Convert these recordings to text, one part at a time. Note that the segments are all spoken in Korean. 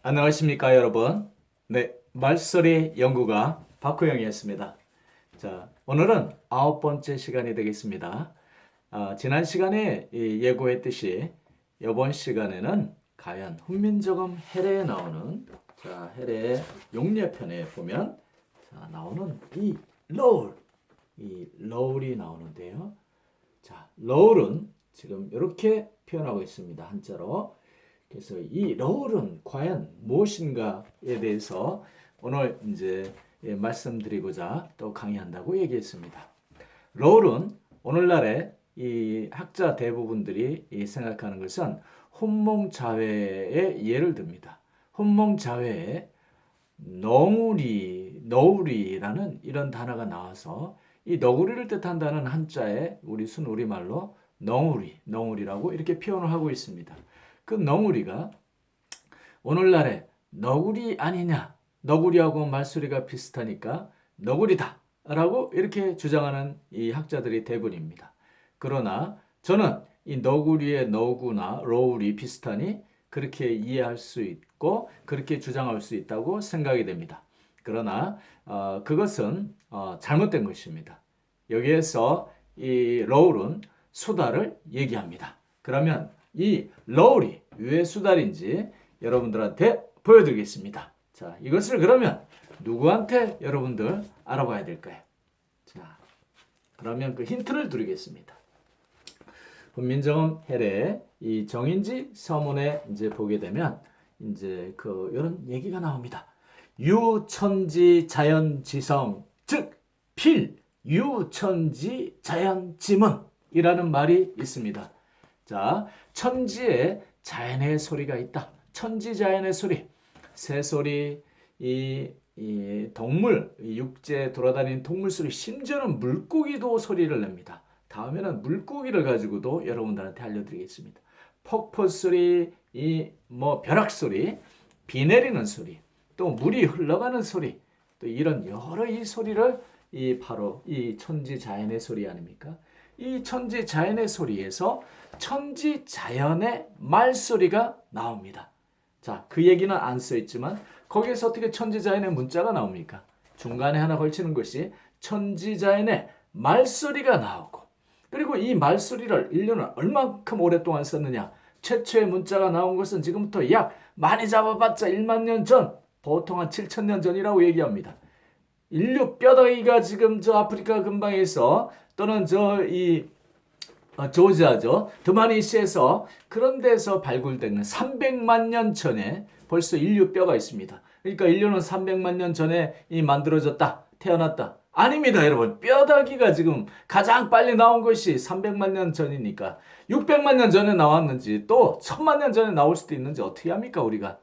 안녕하십니까 여러분. 네, 말소리 연구가 박호영이었습니다. 자, 오늘은 아홉 번째 시간이 되겠습니다. 아, 지난 시간에 이 예고했듯이 이번 시간에는 과연 훈민정음 해례에 나오는 자 해례 용례편에 보면 자 나오는 이 러울 이 러울이 나오는데요. 자 러울은 지금 이렇게 표현하고 있습니다 한자로. 그래서 이 러울은 과연 무엇인가에 대해서 오늘 이제 예, 말씀드리고자 또 강의한다고 얘기했습니다. 러울은 오늘날의 이 학자 대부분들이 이 생각하는 것은 혼몽자회의 예를 듭니다. 혼몽자회에 너구리, 너구리라는 이런 단어가 나와서 이 너구리를 뜻한다는 한자에 우리 순 우리말로 넝우리, 넝우리라고 이렇게 표현을 하고 있습니다. 그 넝우리가 오늘날의 너구리 아니냐, 너구리하고 말소리가 비슷하니까 너구리다 라고 이렇게 주장하는 이 학자들이 대부분입니다. 그러나 저는 이 너구리의 너구나 로울이 비슷하니 그렇게 이해할 수 있고 그렇게 주장할 수 있다고 생각이 됩니다. 그러나 어, 그것은 어, 잘못된 것입니다. 여기에서 이 러울은 수달을 얘기합니다. 그러면 이 러울이 왜 수달인지 여러분들한테 보여드리겠습니다. 자, 이것을 그러면 누구한테 여러분들 알아봐야 될까요? 자, 그러면 그 힌트를 드리겠습니다. 훈민정음 해례 이 정인지 서문에 이제 보게 되면 이제 그 이런 얘기가 나옵니다. 유천지 자연지성 즉 필 유천지 자연지문이라는 말이 있습니다. 자, 천지에 자연의 소리가 있다. 천지 자연의 소리, 새소리, 이, 이 동물, 이 육지에 돌아다니는 동물 소리, 심지어는 물고기도 소리를 냅니다. 다음에는 물고기를 가지고도 여러분들한테 알려드리겠습니다. 폭포 소리, 이 뭐 벼락 소리, 비 내리는 소리, 또 물이 흘러가는 소리, 또 이런 여러 이 소리를 이 바로 이 천지 자연의 소리 아닙니까? 이 천지 자연의 소리에서 천지 자연의 말소리가 나옵니다. 자, 그 얘기는 안 써 있지만 거기에서 어떻게 천지 자연의 문자가 나옵니까? 중간에 하나 걸치는 것이 천지 자연의 말소리가 나오고 그리고 이 말소리를 인류는 얼마큼 오랫동안 썼느냐? 최초의 문자가 나온 것은 지금부터 약 많이 잡아봤자 1만 년 전, 보통 한 7천 년 전이라고 얘기합니다. 인류 뼈다귀가 지금 저 아프리카 근방에서 또는 저이 어, 조지아죠. 드마니시에서 그런 데서 발굴된 300만 년 전에 벌써 인류 뼈가 있습니다. 그러니까 인류는 300만 년 전에 이 만들어졌다. 태어났다. 아닙니다, 여러분. 뼈다귀가 지금 가장 빨리 나온 것이 300만 년 전이니까 600만 년 전에 나왔는지 또 1000만 년 전에 나올 수도 있는지 어떻게 합니까, 우리가?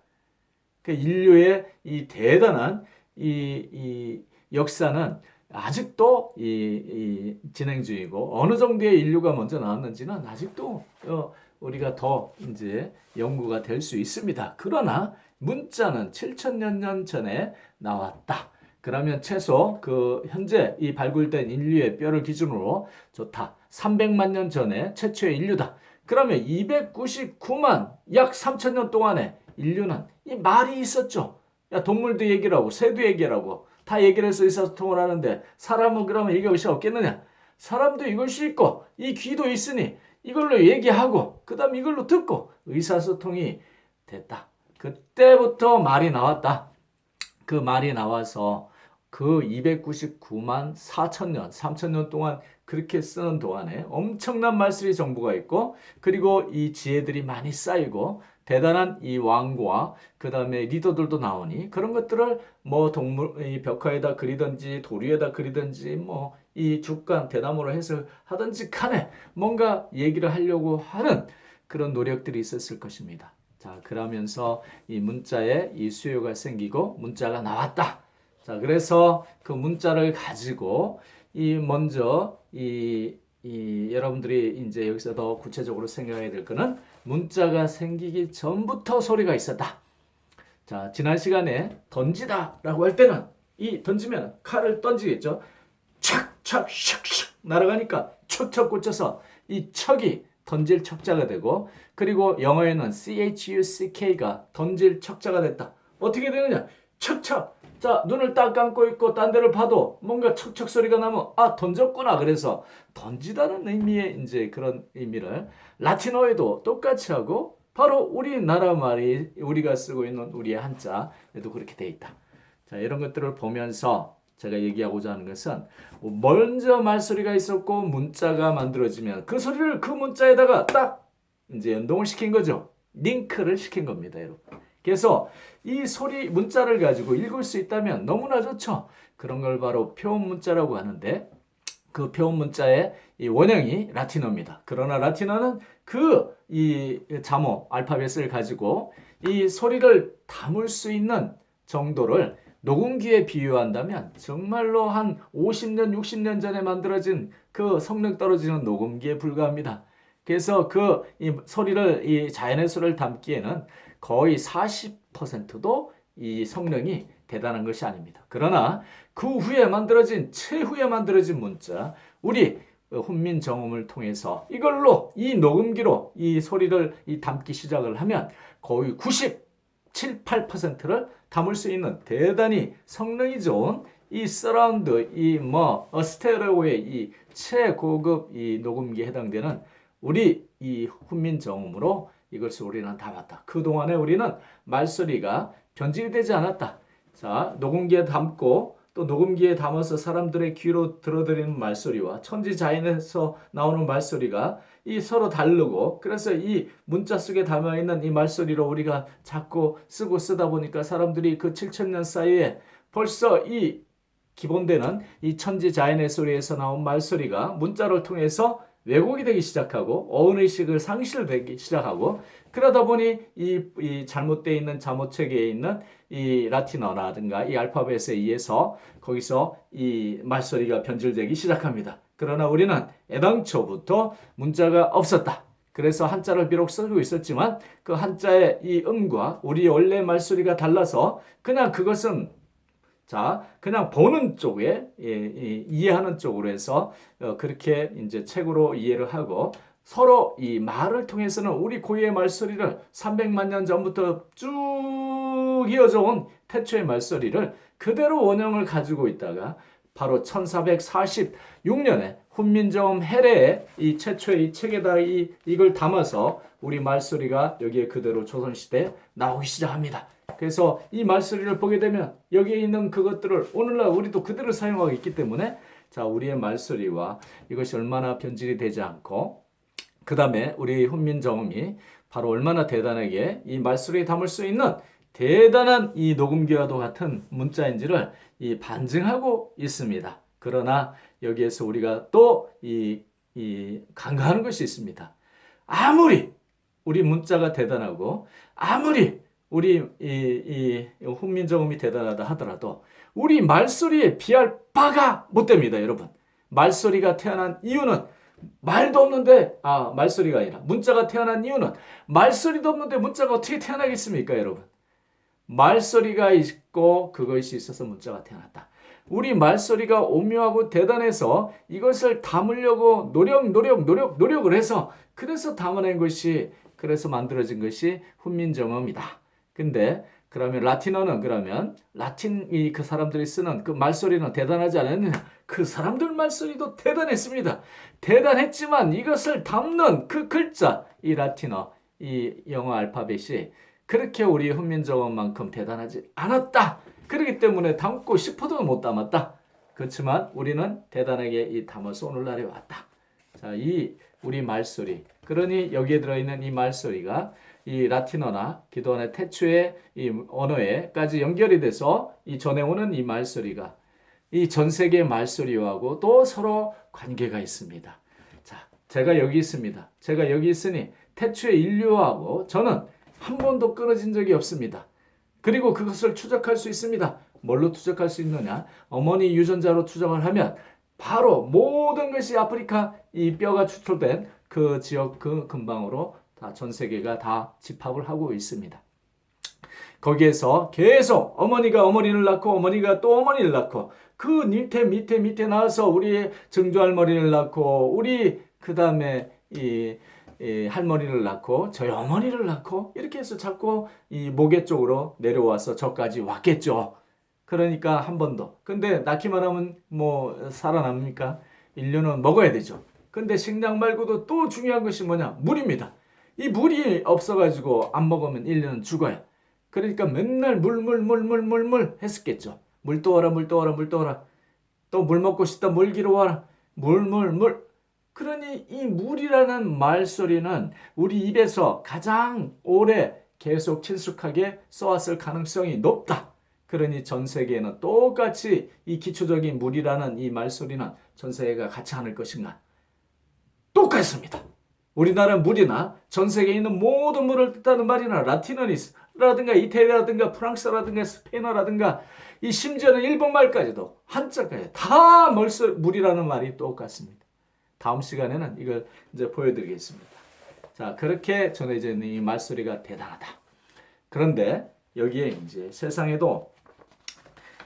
그 인류의 이 대단한 이, 이 역사는 아직도 이, 이 진행 중이고 어느 정도의 인류가 먼저 나왔는지는 아직도 어, 우리가 더 이제 연구가 될 수 있습니다. 그러나 문자는 7천여 년 전에 나왔다. 그러면 최소 그 현재 이 발굴된 인류의 뼈를 기준으로 좋다. 300만 년 전에 최초의 인류다. 그러면 299만 약 3천 년 동안에 인류는 이 말이 있었죠. 야 동물도 얘기를 하고 새도 얘기를 하고 다 얘기를 해서 의사소통을 하는데 사람은 그러면 얘기할 것이 없겠느냐? 사람도 이것이 있고 이 귀도 있으니 이걸로 얘기하고 그 다음 이걸로 듣고 의사소통이 됐다. 그때부터 말이 나왔다. 그 말이 나와서 그 299만 4천 년, 3천 년 동안 그렇게 쓰는 동안에 엄청난 말씀이 정보가 있고 그리고 이 지혜들이 많이 쌓이고 대단한 이 왕과 그 다음에 리더들도 나오니 그런 것들을 뭐 동물 이 벽화에다 그리든지 도리에다 그리든지 뭐 이 죽간 대나무로 해서 하든지 간에 뭔가 얘기를 하려고 하는 그런 노력들이 있었을 것입니다. 자 그러면서 이 문자에 이 수요가 생기고 문자가 나왔다. 자 그래서 그 문자를 가지고 이 먼저 이, 이 여러분들이 이제 여기서 더 구체적으로 생각해야 될 거는 문자가 생기기 전부터 소리가 있었다. 자, 지난 시간에 던지다 라고 할 때는 이 던지면 칼을 던지겠죠. 착 착 샥 샥 날아가니까 척척 꽂혀서 이 척이 던질 척자가 되고 그리고 영어에는 CHUCK가 던질 척자가 됐다. 어떻게 되느냐? 척척. 자, 눈을 딱 감고 있고 딴 데를 봐도 뭔가 척척 소리가 나면 아, 던졌구나. 그래서 던지다는 의미의 이제 그런 의미를 라틴어에도 똑같이 하고 바로 우리나라 말이 우리가 쓰고 있는 우리의 한자에도 그렇게 돼 있다. 자, 이런 것들을 보면서 제가 얘기하고자 하는 것은 먼저 말소리가 있었고 문자가 만들어지면 그 소리를 그 문자에다가 딱 이제 연동을 시킨 거죠. 링크를 시킨 겁니다, 여러분. 그래서 이 소리 문자를 가지고 읽을 수 있다면 너무나 좋죠. 그런 걸 바로 표현 문자라고 하는데 그 표현 문자의 이 원형이 라틴어입니다. 그러나 라틴어는 그 이 자모 알파벳을 가지고 이 소리를 담을 수 있는 정도를 녹음기에 비유한다면 정말로 한 50년, 60년 전에 만들어진 그 성능 떨어지는 녹음기에 불과합니다. 그래서 그이 소리를 이 자연의 소리를 담기에는 거의 40%도 이 성능이 대단한 것이 아닙니다. 그러나 그 후에 만들어진 최후에 만들어진 문자 우리 훈민 정음을 통해서 이걸로 이 녹음기로 이 소리를 이 담기 시작을 하면 거의 97, 8%를 담을 수 있는 대단히 성능이 좋은 이 서라운드 이뭐 스테레오의 이 최고급 이 녹음기에 해당되는 우리 이 훈민 정음으로 이것을 우리는 담았다. 그 동안에 우리는 말소리가 변질이 되지 않았다. 자 녹음기에 담고 또 녹음기에 담아서 사람들의 귀로 들어드리는 말소리와 천지자연에서 나오는 말소리가 이 서로 다르고 그래서 이 문자 속에 담아 있는 이 말소리로 우리가 자꾸 쓰고 쓰다 보니까 사람들이 그 7천 년 사이에 벌써 이 기본되는 이 천지자연의 소리에서 나온 말소리가 문자를 통해서 왜곡이 되기 시작하고 어원의식을 상실되기 시작하고 그러다 보니 이, 이 잘못되어 있는 자모체계에 있는 이 라틴어라든가 이 알파벳에 의해서 거기서 이 말소리가 변질되기 시작합니다. 그러나 우리는 애당초부터 문자가 없었다. 그래서 한자를 비록 쓰고 있었지만 그 한자의 이 음과 우리 원래 말소리가 달라서 그냥 그것은 자, 그냥 보는 쪽에 예, 예, 이해하는 쪽으로 해서 어, 그렇게 이제 책으로 이해를 하고 서로 이 말을 통해서는 우리 고유의 말소리를 300만 년 전부터 쭉 이어져 온 태초의 말소리를 그대로 원형을 가지고 있다가 바로 1446년에 훈민정음 해례에 이 최초의 이 책에다 이 이걸 담아서 우리 말소리가 여기에 그대로 조선시대에 나오기 시작합니다. 그래서 이 말소리를 보게 되면 여기에 있는 그것들을 오늘날 우리도 그대로 사용하고 있기 때문에 자 우리의 말소리와 이것이 얼마나 변질이 되지 않고 그 다음에 우리 훈민정음이 바로 얼마나 대단하게 이 말소리에 담을 수 있는 대단한 이 녹음기와도 같은 문자인지를 이 반증하고 있습니다. 그러나 여기에서 우리가 또이 이 간과하는 것이 있습니다. 아무리 우리 문자가 대단하고 아무리 우리 이, 이 훈민정음이 대단하다 하더라도 우리 말소리에 비할 바가 못 됩니다, 여러분. 말소리가 태어난 이유는 말도 없는데 아 말소리가 아니라 문자가 태어난 이유는 말소리도 없는데 문자가 어떻게 태어나겠습니까, 여러분? 말소리가 있고 그것이 있어서 문자가 태어났다. 우리 말소리가 오묘하고 대단해서 이것을 담으려고 노력, 노력, 노력, 노력을 해서 그래서 담아낸 것이 그래서 만들어진 것이 훈민정음이다. 근데 그러면 라틴어는 그러면 라틴이 그 사람들이 쓰는 그 말소리는 대단하지 않았느냐? 그 사람들 말소리도 대단했습니다. 대단했지만 이것을 담는 그 글자, 이 라틴어, 이 영어 알파벳이 그렇게 우리 훈민정음만큼 대단하지 않았다. 그렇기 때문에 담고 싶어도 못 담았다. 그렇지만 우리는 대단하게 이 담아서 오늘날에 왔다. 자, 이 우리 말소리. 그러니 여기에 들어있는 이 말소리가 이 라틴어나 기도안의 태초의 이 언어에까지 연결이 돼서 이 전해오는 이 말소리가 이 전 세계 말소리하고 또 서로 관계가 있습니다. 자, 제가 여기 있습니다. 제가 여기 있으니 태초의 인류하고 저는 한 번도 끊어진 적이 없습니다. 그리고 그것을 추적할 수 있습니다. 뭘로 추적할 수 있느냐? 어머니 유전자로 추적을 하면 바로 모든 것이 아프리카 이 뼈가 추출된 그 지역 그 근방으로 다 전 세계가 다 집합을 하고 있습니다. 거기에서 계속 어머니가 어머니를 낳고 어머니가 또 어머니를 낳고 그 밑에 밑에 밑에 나와서 우리 증조할머니를 낳고 우리 그 다음에 이 이 할머니를 낳고 저희 어머니를 낳고 이렇게 해서 자꾸 이 모계 쪽으로 내려와서 저까지 왔겠죠. 그러니까 한 번 더. 근데 낳기만 하면 뭐 살아납니까? 인류는 먹어야 되죠. 근데 식량 말고도 또 중요한 것이 뭐냐? 물입니다. 이 물이 없어가지고 안 먹으면 인류는 죽어요. 그러니까 맨날 물, 물, 물, 물, 물, 물 했었겠죠. 물 떠와라, 물 떠와라, 물 떠와라. 또 물 먹고 싶다, 물 기러 와라. 물, 물, 물. 그러니 이 물이라는 말소리는 우리 입에서 가장 오래 계속 친숙하게 써왔을 가능성이 높다. 그러니 전 세계에는 똑같이 이 기초적인 물이라는 이 말소리는 전 세계가 같이 하는 것인가? 똑같습니다. 우리나라 물이나 전 세계에 있는 모든 물을 뜻하는 말이나 라틴어니스라든가 이태리라든가 프랑스라든가 스페인어라든가 이 심지어는 일본 말까지도 한자까지 다 멀서 물이라는 말이 똑같습니다. 다음 시간에는 이걸 이제 보여드리겠습니다. 자 그렇게 전해지는 이 말소리가 대단하다. 그런데 여기에 이제 세상에도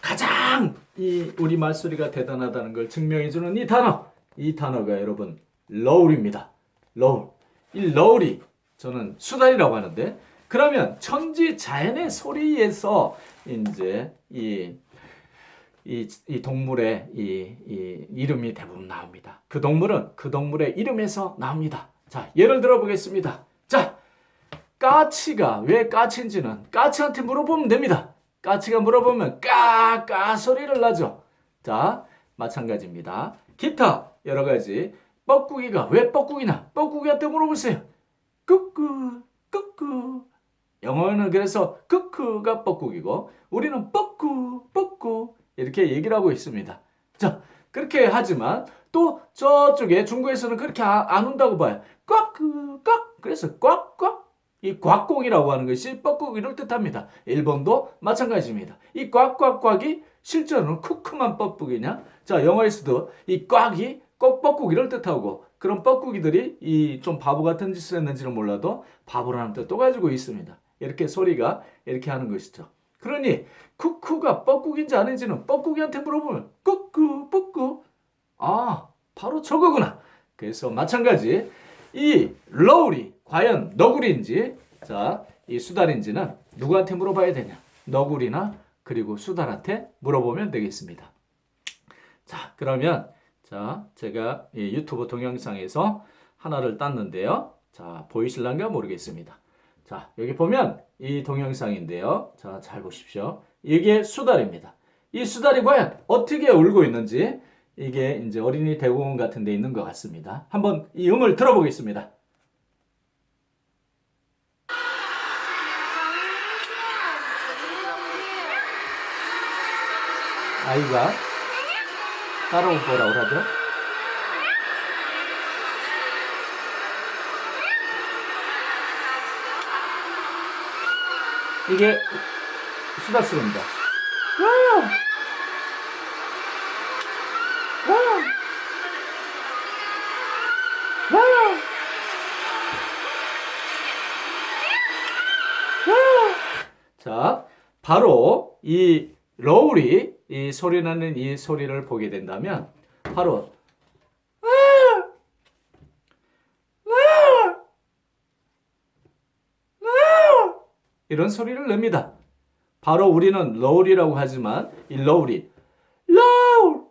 가장 이 우리 말소리가 대단하다는 걸 증명해주는 이 단어, 이 단어가 여러분 러울입니다. 러울. 이 러울이 저는 수달이라고 하는데 그러면 천지 자연의 소리에서 이제 이, 이, 이 동물의 이, 이 이름이 대부분 나옵니다. 그 동물은 그 동물의 이름에서 나옵니다. 자, 예를 들어 보겠습니다. 자, 까치가 왜 까치인지는 까치한테 물어보면 됩니다. 까치가 물어보면 까까 소리를 나죠. 자, 마찬가지입니다. 기타 여러 가지 뻐꾸기가 왜 뻐꾸기나 뻐꾸기한테 물어보세요. 끄끄 끄끄 영어는 그래서 끄크가 뻐꾸기고 우리는 뻐꾸 뻐꾸 이렇게 얘기를 하고 있습니다. 자 그렇게 하지만 또 저쪽에 중국에서는 그렇게 아- 안 온다고 봐요. 꽉크 꽉 그래서 꽉 꽉 이 꽉곡이라고 하는 것이 뻐꾸기를 뜻합니다. 일본도 마찬가지입니다. 이 꽉꽉꽉이 실제로는 쿠크만 뻐꾸기냐? 자 영어에서도 이 꽉이 꼭 뻐꾸기를 뜻하고 그런 뻐꾸기들이 이 좀 바보 같은 짓을 했는지는 몰라도 바보라는 뜻도 가지고 있습니다. 이렇게 소리가 이렇게 하는 것이죠. 그러니 쿠쿠가 뻐꾸기인지 아닌지는 뻐꾸기한테 물어보면 꾸꾸 뿌꾸 아 바로 저거구나. 그래서 마찬가지 이 러울이 과연 너구리인지 자 이 수달인지는 누구한테 물어봐야 되냐? 너구리나 그리고 수달한테 물어보면 되겠습니다. 자 그러면 자 제가 이 유튜브 동영상에서 하나를 땄는데요. 자 보이실란가 모르겠습니다. 자 여기 보면 이 동영상인데요. 자 잘 보십시오. 이게 수달입니다. 이 수달이 과연 어떻게 울고 있는지 이게 이제 어린이 대공원 같은 데 있는 것 같습니다. 한번 이 음을 들어보겠습니다. 아이가 따라오라고 하죠. 이게 수다스입니다. 와우! 와우! 와우! 와우! 자, 바로 이 러울이 이 소리 나는 이 소리를 보게 된다면 바로 이런 소리를 냅니다. 바로 우리는 러울이라고 하지만 이 러울이 러울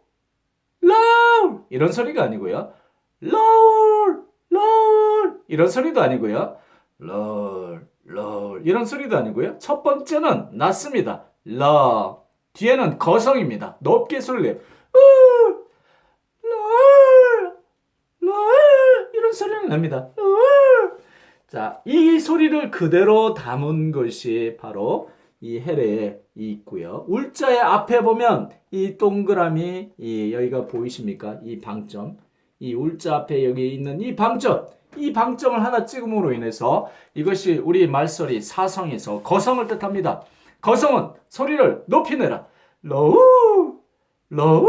러울 이런 소리가 아니고요. 러울 러울 이런 소리도 아니고요. 러울 러울 이런 소리도 아니고요. 첫 번째는 낮습니다. 러 뒤에는 거성입니다. 높게 소리를 이런 소리를 냅니다. 자, 이 소리를 그대로 담은 것이 바로 이 해례에 있고요. 울자의 앞에 보면 이 동그라미 이 여기가 보이십니까? 이 방점. 이 울자 앞에 여기 있는 이 방점. 이 방점을 하나 찍음으로 인해서 이것이 우리 말소리 사성에서 거성을 뜻합니다. 거성은 소리를 높이 내라. 러우 러우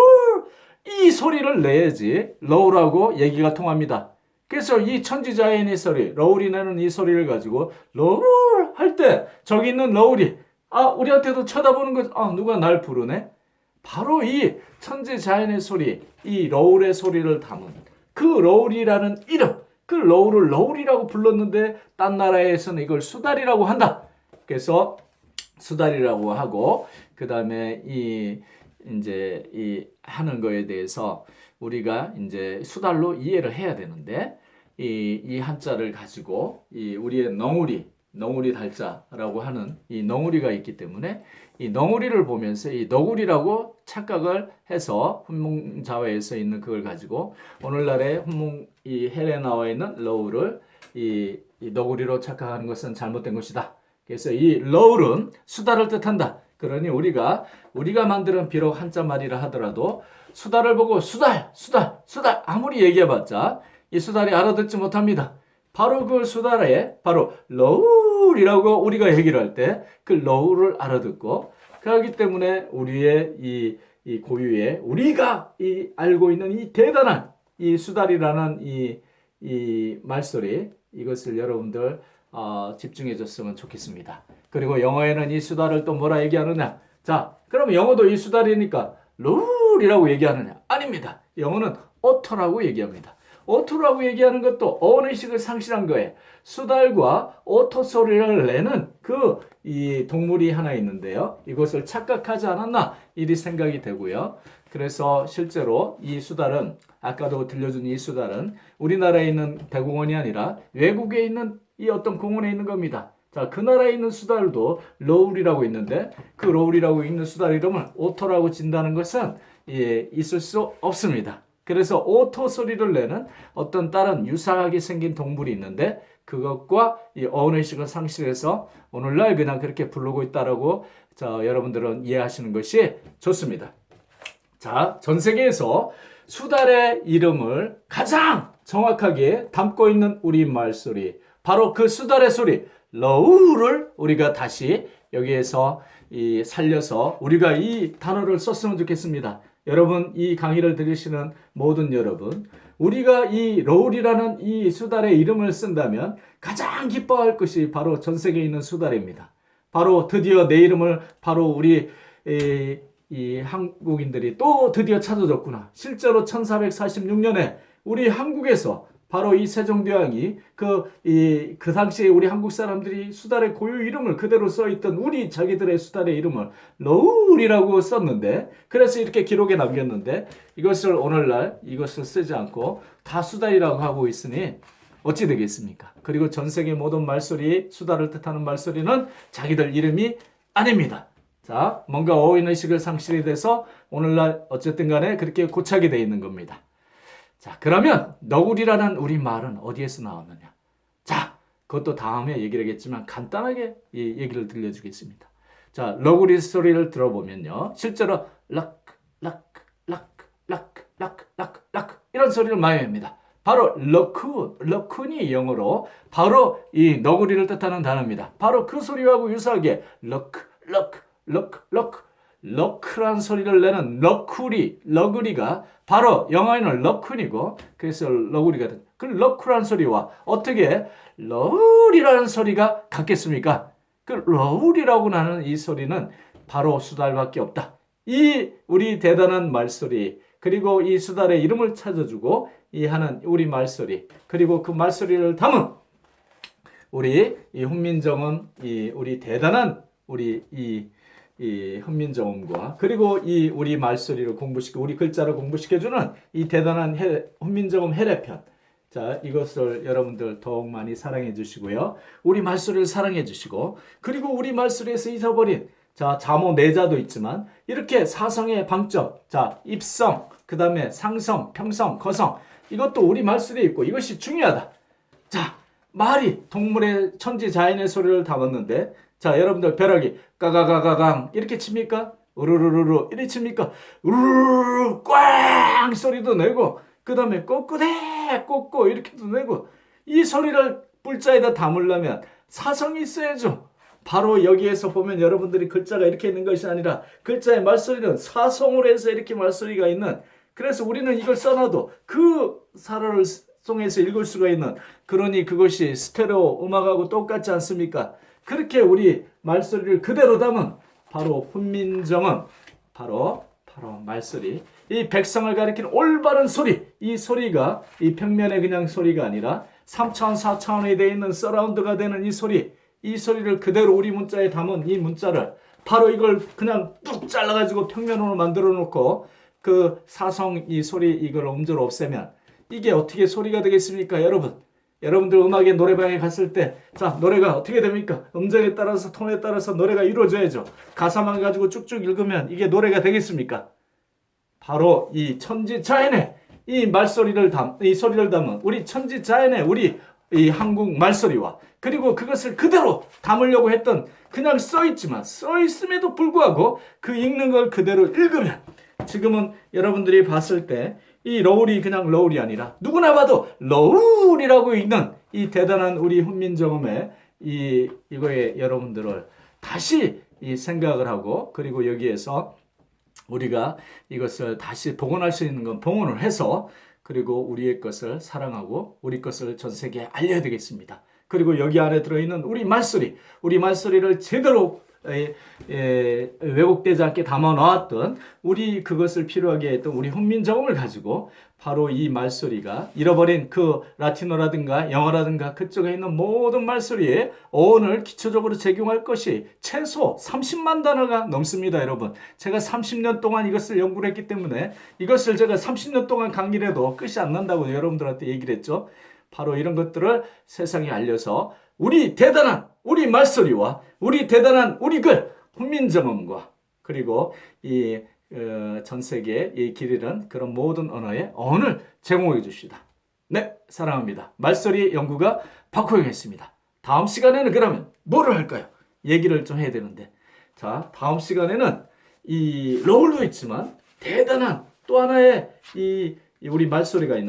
이 소리를 내야지 러우라고 얘기가 통합니다. 그래서 이 천지자연의 소리, 러울이 내는 이 소리를 가지고 러울 할 때 저기 있는 러울이 아 우리한테도 쳐다보는 거, 아 누가 날 부르네? 바로 이 천지자연의 소리, 이 러울의 소리를 담은 그 러울이라는 이름, 그 러울을 러울이라고 불렀는데 딴 나라에서는 이걸 수달이라고 한다. 그래서 수달이라고 하고 그 다음에 이 이제 이 하는 거에 대해서 우리가 이제 수달로 이해를 해야 되는데 이, 이 한자를 가지고 이 우리의 넝우리 넝우리 달자라고 하는 이 넝우리가 있기 때문에 이 넝우리를 보면서 이 너구리라고 착각을 해서 훈문자화에서 있는 그걸 가지고 오늘날의 훈문 이 헬에 나와 있는 러울을 이, 이 너구리로 착각하는 것은 잘못된 것이다. 그래서 이 러울은 수다를 뜻한다. 그러니 우리가 우리가 만드는 비록 한자 말이라 하더라도 수다를 보고 수달, 수달, 수달 아무리 얘기해봤자 이 수달이 알아듣지 못합니다. 바로 그 수달에 바로 러울이라고 우리가 얘기를 할 때 그 러울을 알아듣고 그렇기 때문에 우리의 이, 이 고유의 우리가 이 알고 있는 이 대단한 이 수달이라는 이, 이 말소리 이것을 여러분들 어, 집중해 줬으면 좋겠습니다. 그리고 영어에는 이 수달을 또 뭐라 얘기하느냐? 자, 그럼 영어도 이 수달이니까 룰이라고 얘기하느냐? 아닙니다. 영어는 어터라고 얘기합니다. 어투라고 얘기하는 것도 어원의식을 상실한 거예요. 수달과 어터 소리를 내는 그 이 동물이 하나 있는데요. 이것을 착각하지 않았나 이리 생각이 되고요. 그래서 실제로 이 수달은 아까도 들려준 이 수달은 우리나라에 있는 대공원이 아니라 외국에 있는 이 어떤 공원에 있는 겁니다. 자, 그 나라에 있는 수달도 러울이라고 있는데 그 러울이라고 있는 수달 이름을 오토라고 진다는 것은 예, 있을 수 없습니다. 그래서 오토 소리를 내는 어떤 다른 유사하게 생긴 동물이 있는데 그것과 이 어원의식을 상실해서 오늘날 그냥 그렇게 부르고 있다라고 자, 여러분들은 이해하시는 것이 좋습니다. 자, 전 세계에서 수달의 이름을 가장 정확하게 담고 있는 우리 말 소리 바로 그 수달의 소리 러우를 우리가 다시 여기에서 이 살려서 우리가 이 단어를 썼으면 좋겠습니다. 여러분 이 강의를 들으시는 모든 여러분 우리가 이 러울이라는 이 수달의 이름을 쓴다면 가장 기뻐할 것이 바로 전 세계에 있는 수달입니다. 바로 드디어 내 이름을 바로 우리 이, 이 한국인들이 또 드디어 찾아줬구나. 실제로 1446년에 우리 한국에서 바로 이 세종대왕이 그, 이, 그 당시에 우리 한국 사람들이 수달의 고유 이름을 그대로 써있던 우리 자기들의 수달의 이름을 러울이라고 썼는데, 그래서 이렇게 기록에 남겼는데, 이것을 오늘날 이것을 쓰지 않고 다 수달이라고 하고 있으니, 어찌 되겠습니까? 그리고 전 세계 모든 말소리, 수달을 뜻하는 말소리는 자기들 이름이 아닙니다. 자, 뭔가 어휘의식을 상실이 돼서 오늘날 어쨌든 간에 그렇게 고착이 되어 있는 겁니다. 자, 그러면 너구리라는 우리 말은 어디에서 나왔느냐? 자, 그것도 다음에 얘기를 하겠지만 간단하게 이 얘기를 들려주겠습니다. 자, 너구리 소리를 들어보면요. 실제로 락, 락, 락, 락, 락, 락, 락 이런 소리를 많이 합니다. 바로 러크, 러큰이 영어로 바로 이 너구리를 뜻하는 단어입니다. 바로 그 소리하고 유사하게 럭, 럭, 럭, 럭, 러크란 소리를 내는 러쿠리, 러그리가 바로 영어에는 러큰이고 그래서 러구리가 된. 그 러쿠란 소리와 어떻게 러울이라는 소리가 같겠습니까? 그 러울이라고 하는 이 소리는 바로 수달밖에 없다. 이 우리 대단한 말소리 그리고 이 수달의 이름을 찾아주고 이 하는 우리 말소리 그리고 그 말소리를 담은 우리 이 훈민정음 이 우리 대단한 우리 이, 이 훈민정음과 그리고 이 우리 말소리를 공부시켜 우리 글자를 공부시켜주는 이 대단한 해, 훈민정음 해례편. 자 이것을 여러분들 더욱 많이 사랑해 주시고요. 우리 말소리를 사랑해 주시고 그리고 우리 말소리에서 잊어버린 자 자모 내자도 있지만 이렇게 사성의 방점 자 입성 그 다음에 상성 평성 거성 이것도 우리 말소리에 있고 이것이 중요하다. 자 말이 동물의 천지 자연의 소리를 담았는데 자 여러분들 벼락이 까가가가강 이렇게 칩니까? 우르르르르 이렇게 칩니까? 우르르르 꽝 소리도 내고 그 다음에 꼬꾸대 꼬꼬 이렇게도 내고 이 소리를 뿔자에다 담으려면 사성이 있어야죠. 바로 여기에서 보면 여러분들이 글자가 이렇게 있는 것이 아니라 글자의 말소리는 사성으로 해서 이렇게 말소리가 있는 그래서 우리는 이걸 써놔도 그 사라 를 송에서 읽을 수가 있는 그러니 그것이 스테레오 음악하고 똑같지 않습니까? 그렇게 우리 말소리를 그대로 담은 바로 훈민정음 바로 바로 말소리 이 백성을 가리키는 올바른 소리 이 소리가 이 평면의 그냥 소리가 아니라 3차원, 4차원이 되어 있는 서라운드가 되는 이 소리, 이 소리를 그대로 우리 문자에 담은 이 문자를 바로 이걸 그냥 뚝 잘라가지고 평면으로 만들어 놓고 그 사성 이 소리 이걸 음절로 없애면 이게 어떻게 소리가 되겠습니까, 여러분? 여러분들 음악의 노래방에 갔을 때, 자, 노래가 어떻게 됩니까? 음정에 따라서, 톤에 따라서 노래가 이루어져야죠. 가사만 가지고 쭉쭉 읽으면 이게 노래가 되겠습니까? 바로 이 천지자연의 이 말소리를 담, 이 소리를 담은 우리 천지자연의 우리 이 한국 말소리와 그리고 그것을 그대로 담으려고 했던 그냥 써 있지만 써 있음에도 불구하고 그 읽는 걸 그대로 읽으면 지금은 여러분들이 봤을 때 이 러울이 그냥 러울이 아니라 누구나 봐도 러울이라고 읽는 이 대단한 우리 훈민정음의 이 이거에 여러분들을 다시 이 생각을 하고 그리고 여기에서 우리가 이것을 다시 복원할 수 있는 건 복원을 해서 그리고 우리의 것을 사랑하고 우리 것을 전 세계에 알려야 되겠습니다. 그리고 여기 안에 들어있는 우리 말소리, 우리 말소리를 제대로 왜곡되지 않게 담아 놓았던 우리 그것을 필요하게 했던 우리 훈민정음을 가지고 바로 이 말소리가 잃어버린 그 라틴어라든가 영어라든가 그쪽에 있는 모든 말소리에 어원을 기초적으로 적용할 것이 최소 30만 단어가 넘습니다, 여러분. 제가 30년 동안 이것을 연구를 했기 때문에 이것을 제가 30년 동안 강의를 해도 끝이 안 난다고 여러분들한테 얘기를 했죠. 바로 이런 것들을 세상에 알려서 우리 대단한 우리 말소리와 우리 대단한 우리 글 훈민정음과 그리고 이 어, 전 세계에 이길 잃은 그런 모든 언어의 언을 제공해 주시다. 네, 사랑합니다. 말소리 연구가 박호영했습니다. 다음 시간에는 그러면 뭐를 할까요? 얘기를 좀 해야 되는데. 자, 다음 시간에는 이 러울도 있지만 대단한 또 하나의 이, 이 우리 말소리가 있는